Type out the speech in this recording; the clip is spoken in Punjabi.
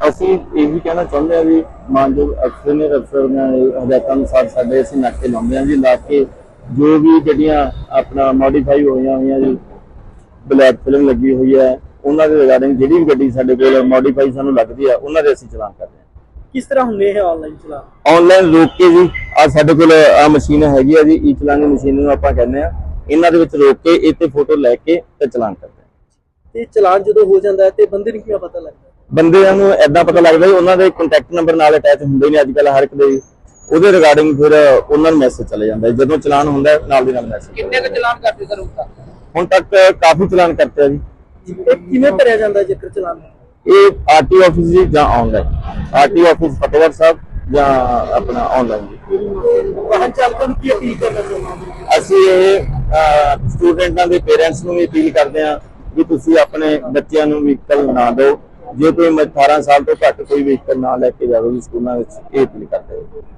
ਅਸੀਂ ਇਹ ਵੀ ਕਹਿਣਾ ਚਾਹੁੰਦੇ ਹਾਂ ਵੀ ਮਾਨਯੋਗ ਅਫਸਰ ਨੇ ਅਫਸਰ ਨੇ ਹਦਾਇਤਾਂ ਅਨੁਸਾਰ ਸਾਡੇ ਅਸੀਂ ਨਾਕੇ ਲਾਉਂਦੇ ਹਾਂ ਜੀ ਲਾ ਕੇ ਜੋ ਵੀ ਗੱਡੀਆਂ ਆਪਣਾ ਮੋਡੀਫਾਈ ਹੋਈਆਂ ਹੋਈਆਂ ਜੀ ਬਲੈਕ ਫਿਲਮ ਲੱਗੀ ਹੋਈ ਹੈ ਉਹਨਾਂ ਦੇ ਰਿਗਾਰਡਿੰਗ ਜਿਹੜੀ ਵੀ ਗੱਡੀ ਸਾਡੇ ਕੋਲ ਮੋਡੀਫਾਈ ਸਾਨੂੰ ਲੱਗਦੀ ਆ ਉਹਨਾਂ ਦੇ ਅਸੀਂ ਚਲਾਨ ਕਰਦੇ ਹਾਂ। ਕਿਸ ਤਰ੍ਹਾਂ ਹੁੰਦੇ ਇਹ ਆਨਲਾਈਨ ਚਲਾ ਆਨਲਾਈਨ ਰੋਕ ਕੇ ਜੀ ਆ ਸਾਡੇ ਕੋਲ ਆ ਮਸ਼ੀਨ ਹੈਗੀ ਆ ਜੀ ਈ ਚਲਾਨ ਦੀ ਮਸ਼ੀਨ ਨੂੰ ਆਪਾਂ ਕਹਿੰਦੇ ਆ ਇਹਨਾਂ ਦੇ ਵਿੱਚ ਰੋਕ ਕੇ ਇਹ ਤੇ ਫੋਟੋ ਲੈ ਕੇ ਤੇ ਚਲਾਨ ਕਰਦੇ ਆ ਤੇ ਚਲਾਨ ਜਦੋਂ ਹੋ ਜਾਂਦਾ ਹੈ ਤੇ ਬੰਦੇ ਨੂੰ ਕਿਵੇਂ ਪਤਾ ਲੱਗਦਾ? ਬੰਦਿਆਂ ਨੂੰ ਐਦਾਂ ਪਤਾ ਲੱਗਦਾ ਵੀ ਉਹਨਾਂ ਦੇ ਕੰਟੈਕਟ ਨੰਬਰ ਨਾਲ ਅਟੈਚ ਹੁੰਦੇ ਨੇ ਅੱਜ ਕੱਲ ਹਰ ਇੱਕ ਦੇ। ਉਹਦੇ ਰਿਗਾਰਡਿੰਗ ਫਿਰ ਉਹਨਾਂ ਨੂੰ ਮੈਸੇਜ ਚਲੇ ਜਾਂਦਾ ਹੈ। ਜਦੋਂ ਚਲਾਨ ਹੁੰਦਾ ਹੈ, ਨਾਲ ਦੀ ਨਾਲ ਮੈਸੇਜ ਕਿੰਨੇ ਕੁ ਚਲਾਨ ਕਰਦੇ ਸਰ ਉਸ ਹੁਣ ਤੱਕ ਕਾਫੀ ਚਲਾਨ ਕਰਤੇ ਆ ਜੀ। ਇਹ ਕਿਵੇਂ ਭਰਿਆ ਜਾਂਦਾ ਜੇਕਰ ਚਲਾਨ? ਇਹ ਆਰਟੀ ਆਫਿਸ ਜੀ ਜਾਂ online RT office Fatehgarh Sahib ਜਾਂ ਆਪਣਾ ਆਨਲਾਈਨ ਜੀ। ਵਾਹਨ ਚਾਲਕਾਂ ਨੂੰ ਕੀ ਅਪੀਲ ਕਰਨਾ ਚਾਹੁੰਦੇ ਹੋ? ਅਸੀਂ ਇਹ ਸਟੂਡੈਂਟਾਂ ਦੇ ਪੇਰੈਂਟਸ ਨੂੰ ਵੀ ਅਪੀਲ ਕਰਦੇ ਹਾਂ ਵੀ ਤੁਸੀਂ ਆਪਣੇ ਬੱਚਿਆਂ ਨੂੰ ਵਹੀਕਲ ਨਾ ਦਿਓ। ਜੇ ਕੋਈ 18 ਸਾਲ ਤੋਂ ਘੱਟ ਕੋਈ ਵਹੀਕਲ ਨਾ ਲੈ ਕੇ ਜਾਵੇ ਸਕੂਲਾਂ ਵਿੱਚ ਇਹ ਅਪੀਲ ਕਰਦੇ ਹਾਂ